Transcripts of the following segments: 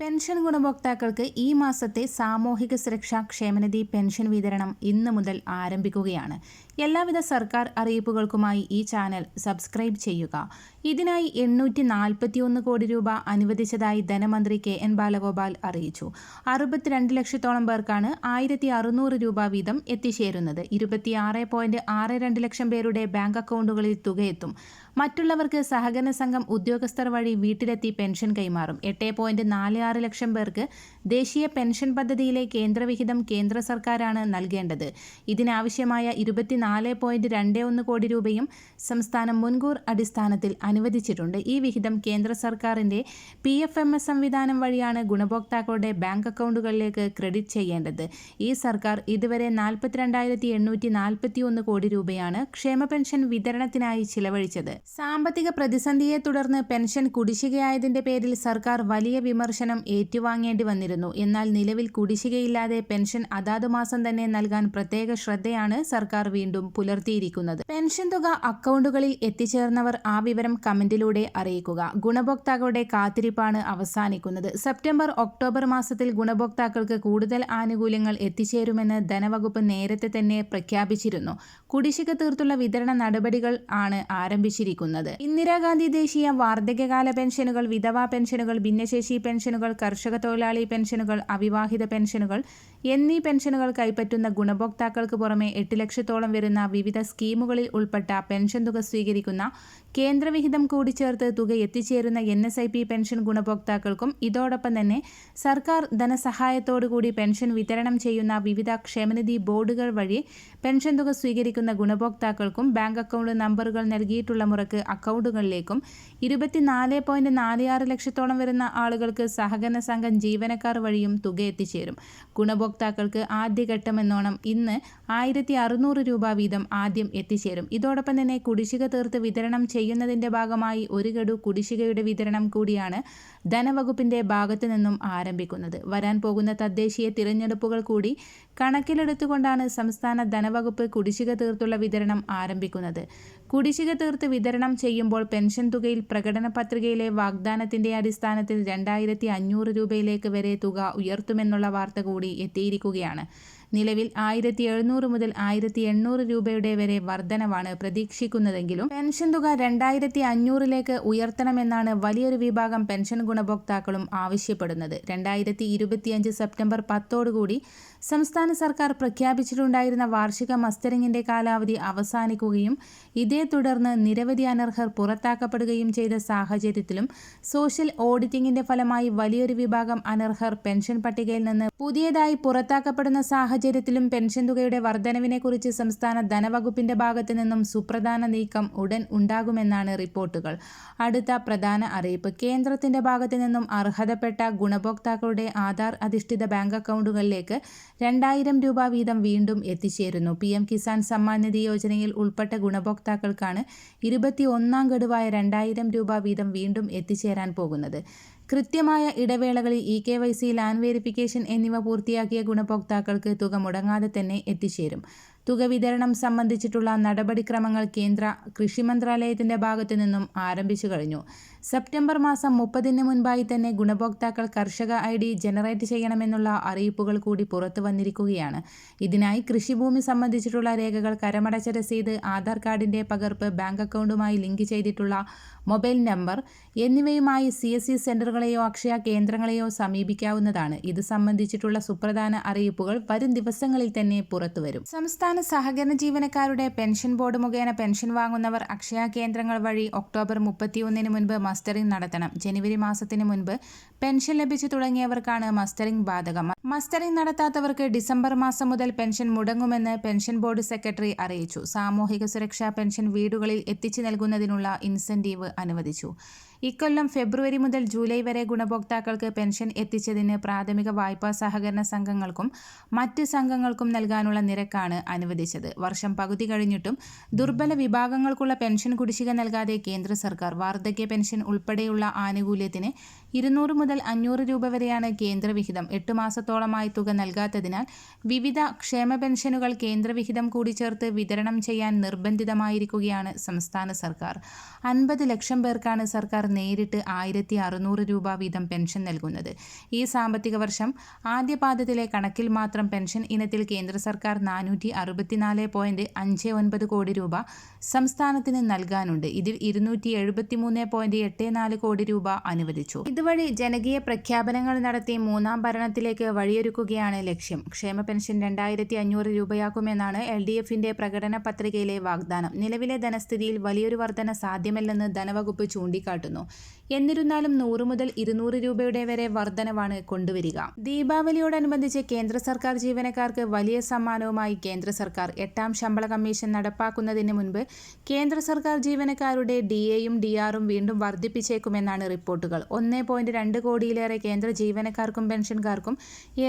Pension ഗുണഭോക്താക്കൾക്ക് ഈ മാസത്തെ സാമൂഹിക സുരക്ഷാ ക്ഷേമനിധി പെൻഷൻ വിതരണം ഇന്ന് മുതൽ ആരംഭിക്കുകയാണ്. എല്ലാവിധ സർക്കാർ അറിയിപ്പുകൾക്കുമായി ഈ ചാനൽ സബ്സ്ക്രൈബ് ചെയ്യുക. ഇതിനായി എണ്ണൂറ്റി നാൽപ്പത്തിയൊന്ന് കോടി രൂപ അനുവദിച്ചതായി ധനമന്ത്രി കെ എൻ ബാലഗോപാൽ അറിയിച്ചു. അറുപത്തിരണ്ട് ലക്ഷത്തോളം പേർക്കാണ് ആയിരത്തി അറുന്നൂറ് രൂപ വീതം എത്തിച്ചേരുന്നത്. ഇരുപത്തിയാറ് പോയിന്റ് ആറ് രണ്ട് ലക്ഷം പേരുടെ ബാങ്ക് അക്കൗണ്ടുകളിൽ തുകയെത്തും. മറ്റുള്ളവർക്ക് സഹകരണ സംഘം ഉദ്യോഗസ്ഥർ വഴി വീട്ടിലെത്തി പെൻഷൻ കൈമാറും. എട്ട് പോയിന്റ് നാല് ആറ് ലക്ഷം പേർക്ക് ദേശീയ പെൻഷൻ പദ്ധതിയിലെ കേന്ദ്രവിഹിതം കേന്ദ്ര സർക്കാരാണ് നൽകേണ്ടത്. ഇതിനാവശ്യമായ ഇരുപത്തിനാല് പോയിന്റ് രണ്ട് ഒന്ന് കോടി രൂപയും സംസ്ഥാനം മുൻകൂർ അടിസ്ഥാനത്തിൽ അനുവദിച്ചിട്ടുണ്ട്. ഈ വിഹിതം കേന്ദ്ര സർക്കാരിന്റെ പി എഫ് എം എസ് സംവിധാനം വഴിയാണ് ഗുണഭോക്താക്കളുടെ ബാങ്ക് അക്കൗണ്ടുകളിലേക്ക് ക്രെഡിറ്റ് ചെയ്യേണ്ടത്. ഈ സർക്കാർ ഇതുവരെ നാൽപ്പത്തിരണ്ടായിരത്തി എണ്ണൂറ്റി നാൽപ്പത്തി ഒന്ന് കോടി രൂപയാണ് ക്ഷേമ പെൻഷൻ വിതരണത്തിനായി ചിലവഴിച്ചത്. സാമ്പത്തിക പ്രതിസന്ധിയെ തുടർന്ന് പെൻഷൻ കുടിശ്ശികയായതിന്റെ പേരിൽ സർക്കാർ വലിയ വിമർശനം ഏറ്റുവാങ്ങേണ്ടി വന്നിരുന്നു. എന്നാൽ നിലവിൽ കുടിശ്ശികയില്ലാതെ പെൻഷൻ അതാത് മാസം തന്നെ നൽകാൻ പ്രത്യേക ശ്രദ്ധയാണ് സർക്കാർ വീണ്ടും പുലർത്തിയിരിക്കുന്നത്. പെൻഷൻ തുക അക്കൗണ്ടുകളിൽ എത്തിച്ചേർന്നവർ ആ വിവരം കമന്റിലൂടെ അറിയിക്കുക. ഗുണഭോക്താക്കളുടെ കാത്തിരിപ്പാണ് അവസാനിക്കുന്നത്. സെപ്റ്റംബർ ഒക്ടോബർ മാസത്തിൽ ഗുണഭോക്താക്കൾക്ക് കൂടുതൽ ആനുകൂല്യങ്ങൾ എത്തിച്ചേരുമെന്ന് ധനവകുപ്പ് നേരത്തെ തന്നെ പ്രഖ്യാപിച്ചിരുന്നു. കുടിശ്ശിക തീർത്തുള്ള വിതരണ നടപടികൾ ആണ് ആരംഭിച്ചിരിക്കുന്നത്. ഇന്ദിരാഗാന്ധി ദേശീയ വാർദ്ധക്യകാല പെൻഷനുകൾ വിധവാ പെൻഷനുകൾ ഭിന്നശേഷി പെൻഷനുകൾ കർഷക തൊഴിലാളി പെൻഷനുകൾ അവിവാഹിത പെൻഷനുകൾ എന്നീ പെൻഷനുകൾ കൈപ്പറ്റുന്ന ഗുണഭോക്താക്കൾക്ക് പുറമെ എട്ട് ലക്ഷത്തോളം വരുന്ന വിവിധ സ്കീമുകളിൽ ഉൾപ്പെട്ട പെൻഷൻ തുക സ്വീകരിക്കുന്ന കേന്ദ്രവിഹിതം കൂടി ചേർത്ത് തുക എത്തിച്ചേരുന്ന N S I P pension ഗുണഭോക്താക്കൾക്കും ഇതോടൊപ്പം തന്നെ സർക്കാർ ധനസഹായത്തോടുകൂടി പെൻഷൻ വിതരണം ചെയ്യുന്ന വിവിധ ക്ഷേമനിധി ബോർഡുകൾ വഴി പെൻഷൻ തുക സ്വീകരിക്കുന്ന ഗുണഭോക്താക്കൾക്കും ബാങ്ക് അക്കൗണ്ട് നമ്പറുകൾ നൽകിയിട്ടുള്ള മുറക്ക് അക്കൗണ്ടുകളിലേക്കും ഇരുപത്തിനാല് പോയിന്റ് നാല് ആറ് ലക്ഷത്തോളം വരുന്ന ആളുകൾക്ക് സഹകരണ സംഘം ജീവനക്കാർ വഴിയും തുക എത്തിച്ചേരും. ഗുണഭോക്താക്കൾക്ക് ആദ്യഘട്ടമെന്നോണം ഇന്ന് ആയിരത്തി അറുന്നൂറ് രൂപ വീതം ആദ്യം എത്തിച്ചേരും. ഇതോടൊപ്പം തന്നെ കുടിശ്ശിക തീർത്ത് വിതരണം ചെയ്യുന്നതിന്റെ ഭാഗമായി ഒരു ഗഡു കുടിശ്ശികയുടെ വിതരണം കൂടിയാണ് ധനവകുപ്പിന്റെ ഭാഗത്തു നിന്നും ആരംഭിക്കുന്നത്. വരാൻ പോകുന്ന തദ്ദേശീയ തിരഞ്ഞെടുപ്പുകൾ കൂടി കണക്കിലെടുത്തുകൊണ്ടാണ് സംസ്ഥാന ധനവകുപ്പ് കുടിശ്ശിക തീർത്തുള്ള വിതരണം ആരംഭിക്കുന്നത്. കുടിശ്ശിക തീർത്ത് വിതരണം ചെയ്യുമ്പോൾ പെൻഷൻ തുകയിൽ പ്രകടന പത്രികയിലെ വാഗ്ദാനത്തിന്റെ അടിസ്ഥാനത്തിൽ രണ്ടായിരത്തി അഞ്ഞൂറ് രൂപയിലേക്ക് വരെ തുക ഉയർത്തുമെന്നുള്ള വാർത്ത കൂടി എത്തിയിരിക്കുകയാണ്. നിലവിൽ ആയിരത്തി എഴുന്നൂറ് മുതൽ ആയിരത്തി എണ്ണൂറ് രൂപയുടെ വരെ വർധനവാണ് പ്രതീക്ഷിക്കുന്നതെങ്കിലും പെൻഷൻ തുക രണ്ടായിരത്തി അഞ്ഞൂറിലേക്ക് ഉയർത്തണമെന്നാണ് വലിയൊരു വിഭാഗം പെൻഷൻ ഗുണഭോക്താക്കളും ആവശ്യപ്പെടുന്നത്. രണ്ടായിരത്തി ഇരുപത്തിയഞ്ച് സെപ്റ്റംബർ പത്തോടുകൂടി സംസ്ഥാന സർക്കാർ പ്രഖ്യാപിച്ചിട്ടുണ്ടായിരുന്ന വാർഷിക മസ്റ്ററിംഗിന്റെ കാലാവധി അവസാനിക്കുകയും ഇതേ തുടർന്ന് നിരവധി അനർഹർ പുറത്താക്കപ്പെടുകയും ചെയ്ത സാഹചര്യത്തിലും സോഷ്യൽ ഓഡിറ്റിംഗിന്റെ ഫലമായി വലിയൊരു വിഭാഗം അനർഹർ പെൻഷൻ പട്ടികയിൽ നിന്ന് പുതിയതായി പുറത്താക്കപ്പെടുന്ന സാഹചര്യത്തിലും പെൻഷൻ തുകയുടെ വർധനവിനെക്കുറിച്ച് സംസ്ഥാന ധനവകുപ്പിന്റെ ഭാഗത്തു നിന്നും സുപ്രധാന നീക്കം ഉടൻ ഉണ്ടാകുമെന്നാണ് റിപ്പോർട്ടുകൾ. അടുത്ത പ്രധാന അറിയിപ്പ്. കേന്ദ്രത്തിന്റെ ഭാഗത്തു നിന്നും അർഹതപ്പെട്ട ഗുണഭോക്താക്കളുടെ ആധാർ അധിഷ്ഠിത ബാങ്ക് അക്കൗണ്ടുകളിലേക്ക് രണ്ടായിരം രൂപ വീതം വീണ്ടും എത്തിച്ചേരുന്നു. പി എം കിസാൻ സമ്മാൻ നിധി യോജനയിൽ ഉൾപ്പെട്ട ഗുണഭോക്താക്കൾക്കാണ് ഇരുപത്തി ഒന്നാം ഗഡുവായ രണ്ടായിരം രൂപ വീതം വീണ്ടും എത്തിച്ചേരാൻ പോകുന്നത്. കൃത്യമായ ഇടവേളകളിൽ E K Y C land verification എന്നിവ പൂർത്തിയാക്കിയ ഗുണഭോക്താക്കൾക്ക് തുക മുടങ്ങാതെ തന്നെ എത്തിച്ചേരും. തുക വിതരണം സംബന്ധിച്ചിട്ടുള്ള നടപടിക്രമങ്ങൾ കേന്ദ്ര കൃഷി മന്ത്രാലയത്തിന്റെ ഭാഗത്തു നിന്നും ആരംഭിച്ചു കഴിഞ്ഞു. സെപ്റ്റംബർ മാസം മുപ്പതിന് മുൻപായി തന്നെ ഗുണഭോക്താക്കൾ കർഷക ഐ ഡി ജനറേറ്റ് ചെയ്യണമെന്നുള്ള അറിയിപ്പുകൾ കൂടി പുറത്തു വന്നിരിക്കുകയാണ്. ഇതിനായി കൃഷിഭൂമി സംബന്ധിച്ചിട്ടുള്ള രേഖകൾ കരമടച്ച രസീത് ആധാർ കാർഡിന്റെ പകർപ്പ് ബാങ്ക് അക്കൗണ്ടുമായി ലിങ്ക് ചെയ്തിട്ടുള്ള മൊബൈൽ നമ്പർ എന്നിവയുമായി സി എസ് സി സെന്ററുകളെയോ അക്ഷയ കേന്ദ്രങ്ങളെയോ സമീപിക്കാവുന്നതാണ്. ഇത് സംബന്ധിച്ചിട്ടുള്ള സുപ്രധാന അറിയിപ്പുകൾ വരും ദിവസങ്ങളിൽ തന്നെ പുറത്തുവരും സംസ്ഥാന സഹകരണ ജീവനക്കാരുടെ പെൻഷൻ ബോർഡ് മുഖേന പെൻഷൻ വാങ്ങുന്നവർ അക്ഷയ കേന്ദ്രങ്ങൾ വഴി ഒക്ടോബർ മുപ്പത്തിയൊന്നിന് മുൻപ് മസ്റ്ററിംഗ് നടത്തണം. ജനുവരി മാസത്തിന് മുൻപ് പെൻഷൻ ലഭിച്ചു തുടങ്ങിയവർക്കാണ് മസ്റ്ററിംഗ് ബാധകം. മസ്റ്ററിംഗ് നടത്താത്തവർക്ക് ഡിസംബർ മാസം മുതൽ പെൻഷൻ മുടങ്ങുമെന്ന് പെൻഷൻ ബോർഡ് സെക്രട്ടറി അറിയിച്ചു. സാമൂഹിക സുരക്ഷാ പെൻഷൻ വീടുകളിൽ എത്തിച്ചു നൽകുന്നതിനുള്ള ഇൻസെന്റീവ് അനുവദിച്ചു. ഇക്കൊല്ലം ഫെബ്രുവരി മുതൽ ജൂലൈ വരെ ഗുണഭോക്താക്കൾക്ക് പെൻഷൻ എത്തിച്ചതിന് പ്രാഥമിക വായ്പാ സഹകരണ സംഘങ്ങൾക്കും മറ്റ് സംഘങ്ങൾക്കും നൽകാനുള്ള നിരക്കാണ് അനുവദിച്ചത്. വർഷം പകുതി കഴിഞ്ഞിട്ടും ദുർബല വിഭാഗങ്ങൾക്കുള്ള പെൻഷൻ കുടിശ്ശിക നൽകാതെ കേന്ദ്ര സർക്കാർ വാർദ്ധക്യ പെൻഷൻ ഉൾപ്പെടെയുള്ള ആനുകൂല്യത്തിന് ഇരുന്നൂറ് മുതൽ അഞ്ഞൂറ് രൂപ വരെയാണ് കേന്ദ്രവിഹിതം എട്ട് മാസത്തോളമായി തുക നൽകാത്തതിനാൽ വിവിധ ക്ഷേമ പെൻഷനുകൾ കേന്ദ്രവിഹിതം കൂടി ചേർത്ത് വിതരണം ചെയ്യാൻ നിർബന്ധിതമായിരിക്കുകയാണ് സംസ്ഥാന സർക്കാർ. അൻപത് ലക്ഷം പേർക്കാണ് സർക്കാർ നേരിട്ട് ആയിരത്തി അറുന്നൂറ് രൂപ വീതം പെൻഷൻ നൽകുന്നത്. ഈ സാമ്പത്തിക വർഷം ആദ്യപാദത്തിലെ കണക്കിൽ മാത്രം പെൻഷൻ ഇനത്തിൽ കേന്ദ്ര സർക്കാർ നാനൂറ്റി അറുപത്തിനാല് പോയിന്റ് അഞ്ച് ഒൻപത് കോടി രൂപ സംസ്ഥാനത്തിന് നൽകാനുണ്ട്. ഇതിൽ ഇരുന്നൂറ്റി എഴുപത്തിമൂന്ന് പോയിന്റ് എട്ട് നാല് കോടി രൂപ അനുവദിച്ചു. ഇതുവഴി ജനകീയ പ്രഖ്യാപനങ്ങൾ നടത്തി മൂന്നാം ഭരണത്തിലേക്ക് വഴിയൊരുക്കുകയാണ് ലക്ഷ്യം. ക്ഷേമ പെൻഷൻ രണ്ടായിരത്തി അഞ്ഞൂറ് രൂപയാക്കുമെന്നാണ് എൽ ഡി എഫിന്റെ പ്രകടന പത്രികയിലെ വാഗ്ദാനം. നിലവിലെ ധനസ്ഥിതിയിൽ വലിയൊരു വർധന സാധ്യമല്ലെന്ന് ധനവകുപ്പ് ചൂണ്ടിക്കാട്ടുന്നു. എന്നിരുന്നാലും നൂറ് മുതൽ ഇരുന്നൂറ് രൂപയുടെ വരെ വർധനവാണ് കൊണ്ടുവരിക. ദീപാവലിയോടനുബന്ധിച്ച് കേന്ദ്ര സർക്കാർ ജീവനക്കാർക്ക് വലിയ സമ്മാനവുമായി കേന്ദ്ര സർക്കാർ എട്ടാം ശമ്പള കമ്മീഷൻ നടപ്പാക്കുന്നതിന് മുൻപ് കേന്ദ്ര സർക്കാർ ജീവനക്കാരുടെ ഡി എയും ഡി ആറും വീണ്ടും വർദ്ധിപ്പിച്ചേക്കുമെന്നാണ് റിപ്പോർട്ടുകൾ. ഒന്നേ പോയിന്റ് രണ്ട് കോടിയിലേറെ കേന്ദ്ര ജീവനക്കാർക്കും പെൻഷൻകാർക്കും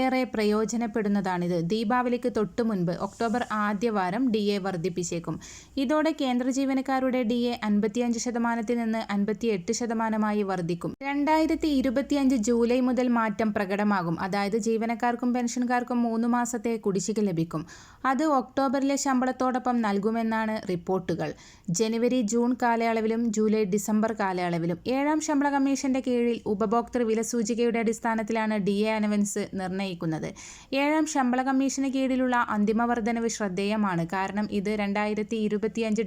ഏറെ പ്രയോജനപ്പെടുന്നതാണിത്. ദീപാവലിക്ക് തൊട്ടു മുൻപ് ഒക്ടോബർ ആദ്യവാരം ഡി എ വർദ്ധിപ്പിച്ചേക്കും. ഇതോടെ കേന്ദ്ര ജീവനക്കാരുടെ ഡി എ അൻപത്തിയഞ്ച് ശതമാനത്തിൽ നിന്ന് അൻപത്തിയെട്ട് ശതമാനമായി വർദ്ധിക്കും. രണ്ടായിരത്തി ഇരുപത്തിയഞ്ച് ജൂലൈ മുതൽ മാറ്റം പ്രകടമാകും. അതായത് ജീവനക്കാർക്കും പെൻഷൻകാർക്കും മൂന്ന് മാസത്തെ കുടിശ്ശിക ലഭിക്കും. അത് ഒക്ടോബറിലെ ശമ്പളത്തോടൊപ്പം നൽകുമെന്നാണ് റിപ്പോർട്ടുകൾ. ജനുവരി ജൂൺ കാലയളവിലും ജൂലൈ ഡിസംബർ കാലയളവിലും. ഏഴാം ശമ്പള കമ്മീഷന്റെ കീഴിൽ ഉപഭോക്തൃ വില സൂചികയുടെ അടിസ്ഥാനത്തിലാണ് ഡി എ അനവൻസ് നിർണയിക്കുന്നത്. ഏഴാം ശമ്പള കമ്മീഷന് കീഴിലുള്ള അന്തിമ വർധനവ് ശ്രദ്ധേയമാണ്. കാരണം ഇത് രണ്ടായിരത്തി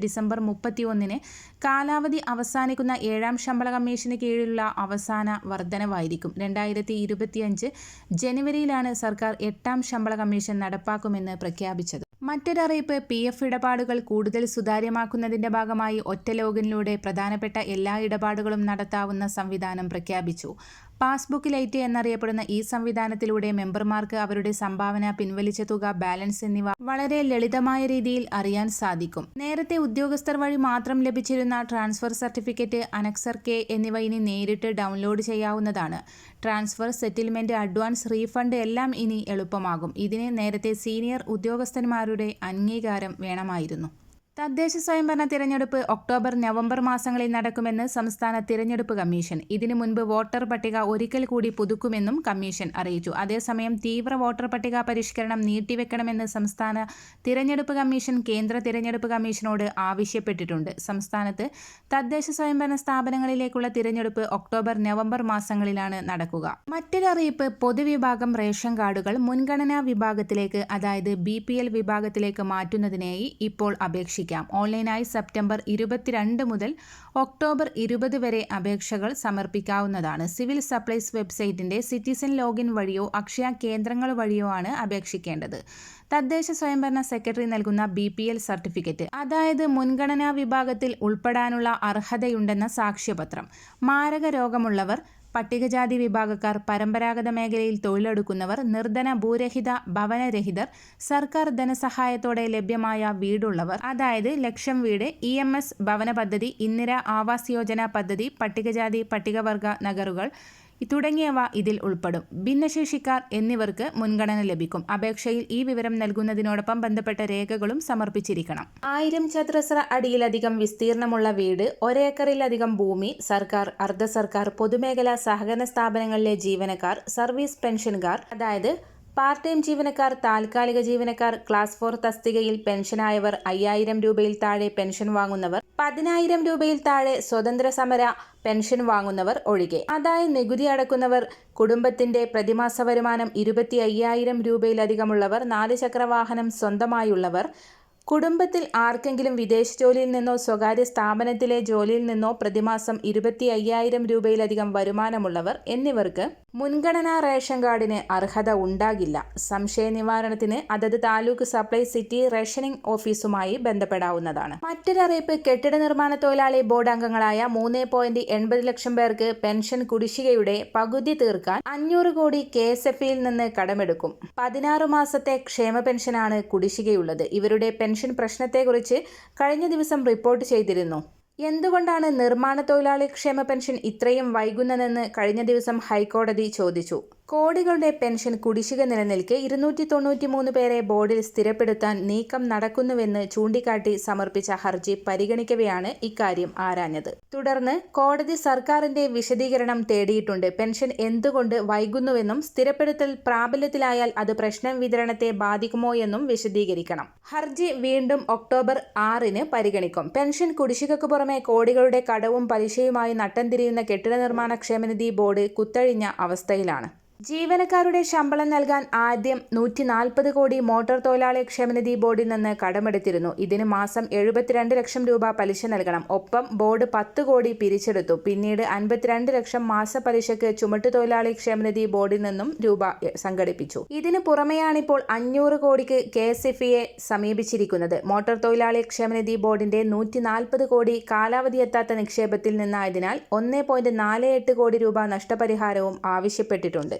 ഡിസംബർ മുപ്പത്തി ഒന്നിന് കാലാവധി അവസാനിക്കുന്ന ഏഴാം ശമ്പള കമ്മീഷന് കീഴിലുള്ള അവസാന വർധനവായിരിക്കും. രണ്ടായിരത്തി ഇരുപത്തിയഞ്ച് ജനുവരിയിലാണ് സർക്കാർ എട്ടാം ശമ്പള കമ്മീഷൻ നടപ്പാക്കുമെന്ന് പ്രഖ്യാപിച്ചത്. മറ്റൊരറിയിപ്പ് പി എഫ് ഇടപാടുകൾ കൂടുതൽ സുതാര്യമാക്കുന്നതിന്റെ ഭാഗമായി ഒറ്റ ലോഗിനിലൂടെ പ്രധാനപ്പെട്ട എല്ലാ ഇടപാടുകളും നടത്താവുന്ന സംവിധാനം പ്രഖ്യാപിച്ചു. പാസ്ബുക്ക് ലൈറ്റ് എന്നറിയപ്പെടുന്ന ഈ സംവിധാനത്തിലൂടെ മെമ്പർമാർക്ക് അവരുടെ സംഭാവന പിൻവലിച്ച തുക ബാലൻസ് എന്നിവ വളരെ ലളിതമായ രീതിയിൽ അറിയാൻ സാധിക്കും. നേരത്തെ ഉദ്യോഗസ്ഥർ വഴി മാത്രം ലഭിച്ചിരുന്ന ട്രാൻസ്ഫർ സർട്ടിഫിക്കറ്റ് അനക്സർ കെ എന്നിവ ഇനി നേരിട്ട് ഡൗൺലോഡ് ചെയ്യാവുന്നതാണ്. ട്രാൻസ്ഫർ സെറ്റിൽമെന്റ് അഡ്വാൻസ് റീഫണ്ട് എല്ലാം ഇനി എളുപ്പമാകും. ഇതിന് നേരത്തെ സീനിയർ ഉദ്യോഗസ്ഥന്മാരുടെ അംഗീകാരം വേണമായിരുന്നു. തദ്ദേശ സ്വയംഭരണ തിരഞ്ഞെടുപ്പ് ഒക്ടോബർ നവംബർ മാസങ്ങളിൽ നടക്കുമെന്ന് സംസ്ഥാന തിരഞ്ഞെടുപ്പ് കമ്മീഷൻ. ഇതിനു മുൻപ് വോട്ടർ പട്ടിക ഒരിക്കൽ കൂടി പുതുക്കുമെന്നും കമ്മീഷൻ അറിയിച്ചു. അതേസമയം തീവ്ര വോട്ടർ പട്ടിക പരിഷ്കരണം നീട്ടിവെക്കണമെന്ന് സംസ്ഥാന തിരഞ്ഞെടുപ്പ് കമ്മീഷൻ കേന്ദ്ര തിരഞ്ഞെടുപ്പ് കമ്മീഷനോട് ആവശ്യപ്പെട്ടിട്ടുണ്ട്. സംസ്ഥാനത്ത് തദ്ദേശ സ്വയംഭരണ സ്ഥാപനങ്ങളിലേക്കുള്ള തിരഞ്ഞെടുപ്പ് ഒക്ടോബർ നവംബർ മാസങ്ങളിലാണ് നടക്കുക. മറ്റൊരറിയിപ്പ് പൊതുവിഭാഗം റേഷൻ കാർഡുകൾ മുൻഗണനാ വിഭാഗത്തിലേക്ക് അതായത് ബി വിഭാഗത്തിലേക്ക് മാറ്റുന്നതിനായി ഇപ്പോൾ അപേക്ഷിക്കും അപേക്ഷിക്കാം ഓൺലൈനായി സെപ്റ്റംബർ ഇരുപത്തിരണ്ട് മുതൽ ഒക്ടോബർ ഇരുപത് വരെ അപേക്ഷകൾ സമർപ്പിക്കാവുന്നതാണ്. സിവിൽ സപ്ലൈസ് വെബ്സൈറ്റിന്റെ സിറ്റിസൺ ലോഗിൻ വഴിയോ അക്ഷയ കേന്ദ്രങ്ങൾ വഴിയോ ആണ് അപേക്ഷിക്കേണ്ടത്. തദ്ദേശ സ്വയംഭരണ സെക്രട്ടറി നൽകുന്ന ബി പി എൽ സർട്ടിഫിക്കറ്റ്. അതായത് മുൻഗണനാ വിഭാഗത്തിൽ ഉൾപ്പെടാനുള്ള അർഹതയുണ്ടെന്ന സാക്ഷ്യപത്രം. മാരക രോഗമുള്ളവർ പട്ടികജാതി വിഭാഗക്കാർ പരമ്പരാഗത മേഖലയിൽ തൊഴിലെടുക്കുന്നവർ നിർധന ഭൂരഹിത ഭവനരഹിതർ സർക്കാർ ധനസഹായത്തോടെ ലഭ്യമായ വീടുള്ളവർ അതായത് ലക്ഷം വീട് ഇ എം എസ് ഭവന പദ്ധതി ഇന്ദിര ആവാസ് യോജന പദ്ധതി പട്ടികജാതി പട്ടികവർഗ നഗറുകൾ തുടങ്ങിയവ ഇതിൽ ഉൾപ്പെടും. ഭിന്നശേഷിക്കാർ എന്നിവർക്ക് മുൻഗണന ലഭിക്കും. അപേക്ഷയിൽ ഈ വിവരം നൽകുന്നതിനോടൊപ്പം ബന്ധപ്പെട്ട രേഖകളും സമർപ്പിച്ചിരിക്കണം. ആയിരം ചതുരശ്ര അടിയിലധികം വിസ്തീർണമുള്ള വീട് ഒരേക്കറിലധികം ഭൂമി സർക്കാർ അർദ്ധ സർക്കാർ പൊതുമേഖലാ സഹകരണ സ്ഥാപനങ്ങളിലെ ജീവനക്കാർ സർവീസ് പെൻഷൻകാർ അതായത് പാർട്ട് ടൈം ജീവനക്കാർ താൽക്കാലിക ജീവനക്കാർ ക്ലാസ് ഫോർ തസ്തികയിൽ പെൻഷനായവർ അയ്യായിരം രൂപയിൽ താഴെ പെൻഷൻ വാങ്ങുന്നവർ പതിനായിരം രൂപയിൽ താഴെ സ്വതന്ത്ര സമര പെൻഷൻ വാങ്ങുന്നവർ ഒഴികെ. ആദായ നികുതി അടക്കുന്നവർ കുടുംബത്തിന്റെ പ്രതിമാസ വരുമാനം ഇരുപത്തി അയ്യായിരം രൂപയിലധികമുള്ളവർ നാല് ചക്രവാഹനം സ്വന്തമായുള്ളവർ കുടുംബത്തിൽ ആർക്കെങ്കിലും വിദേശ ജോലിയിൽ നിന്നോ സ്വകാര്യ സ്ഥാപനത്തിലെ ജോലിയിൽ നിന്നോ പ്രതിമാസം ഇരുപത്തി അയ്യായിരം രൂപയിലധികം വരുമാനമുള്ളവർ എന്നിവർക്ക് മുൻഗണനാ റേഷൻ കാർഡിന് അർഹത ഉണ്ടാകില്ല. സംശയ നിവാരണത്തിന് അതത് താലൂക്ക് സപ്ലൈ സിറ്റി റേഷനിംഗ് ഓഫീസുമായി ബന്ധപ്പെടാവുന്നതാണ്. മറ്റൊരറിയിപ്പ് കെട്ടിട നിർമ്മാണ തൊഴിലാളി ബോർഡ് അംഗങ്ങളായ മൂന്ന് പോയിന്റ് എൺപത് ലക്ഷം പേർക്ക് പെൻഷൻ കുടിശ്ശികയുടെ പകുതി തീർക്കാൻ അഞ്ഞൂറ് കോടി കെ എസ് നിന്ന് കടമെടുക്കും. പതിനാറ് മാസത്തെ ക്ഷേമ പെൻഷനാണ് കുടിശ്ശികയുള്ളത്. ഇവരുടെ പെൻഷൻ പ്രശ്നത്തെക്കുറിച്ച് കഴിഞ്ഞ ദിവസം റിപ്പോർട്ട് ചെയ്തിരുന്നു. എന്തുകൊണ്ടാണ് നിർമ്മാണ തൊഴിലാളി ക്ഷേമ പെൻഷൻ ഇത്രയും വൈകുന്നതെന്ന് കഴിഞ്ഞ ദിവസം ഹൈക്കോടതി ചോദിച്ചു. കോടികളുടെ പെൻഷൻ കുടിശ്ശിക നിലനിൽക്കെ ഇരുന്നൂറ്റി തൊണ്ണൂറ്റി മൂന്ന് പേരെ ബോർഡിൽ സ്ഥിരപ്പെടുത്താൻ നീക്കം നടക്കുന്നുവെന്ന് ചൂണ്ടിക്കാട്ടി സമർപ്പിച്ച ഹർജി പരിഗണിക്കവെയാണ് ഇക്കാര്യം ആരാഞ്ഞത്. തുടർന്ന് കോടതി സർക്കാരിന്റെ വിശദീകരണം തേടിയിട്ടുണ്ട്. പെൻഷൻ എന്തുകൊണ്ട് വൈകുന്നുവെന്നും സ്ഥിരപ്പെടുത്തൽ പ്രാബല്യത്തിലായാൽ അത് പ്രശ്നം വിതരണത്തെ ബാധിക്കുമോ എന്നും വിശദീകരിക്കണം. ഹർജി വീണ്ടും ഒക്ടോബർ ആറിന് പരിഗണിക്കും. പെൻഷൻ കുടിശ്ശികക്ക് പുറമെ കോടികളുടെ കടവും പലിശയുമായി നട്ടം തിരിയുന്ന കെട്ടിട നിർമ്മാണ ക്ഷേമനിധി ബോർഡ് കുത്തഴിഞ്ഞ അവസ്ഥയിലാണ്. ജീവനക്കാരുടെ ശമ്പളം നൽകാൻ ആദ്യം നൂറ്റി നാൽപ്പത് കോടി മോട്ടോർ തൊഴിലാളി ക്ഷേമനിധി ബോർഡിൽ നിന്ന് കടമെടുത്തിരുന്നു. ഇതിന് മാസം എഴുപത്തിരണ്ട് ലക്ഷം രൂപ പലിശ നൽകണം. ഒപ്പം ബോർഡ് പത്ത് കോടി പിരിച്ചെടുത്തു. പിന്നീട് അൻപത്തിരണ്ട് ലക്ഷം മാസ പലിശയ്ക്ക് ചുമട്ടുതൊഴിലാളി ക്ഷേമനിധി ബോർഡിൽ നിന്നും രൂപ സംഘടിപ്പിച്ചു. ഇതിനു പുറമെയാണിപ്പോൾ അഞ്ഞൂറ് കോടിക്ക് കെ എസ് എഫ് ഇയെ സമീപിച്ചിരിക്കുന്നത്. മോട്ടോർ തൊഴിലാളി ക്ഷേമനിധി ബോർഡിന്റെ നൂറ്റി നാൽപ്പത് കോടി കാലാവധി എത്താത്ത നിക്ഷേപത്തിൽ നിന്നായതിനാൽ ഒന്ന് പോയിന്റ് നാല് എട്ട് കോടി രൂപ നഷ്ടപരിഹാരവും ആവശ്യപ്പെട്ടിട്ടുണ്ട്.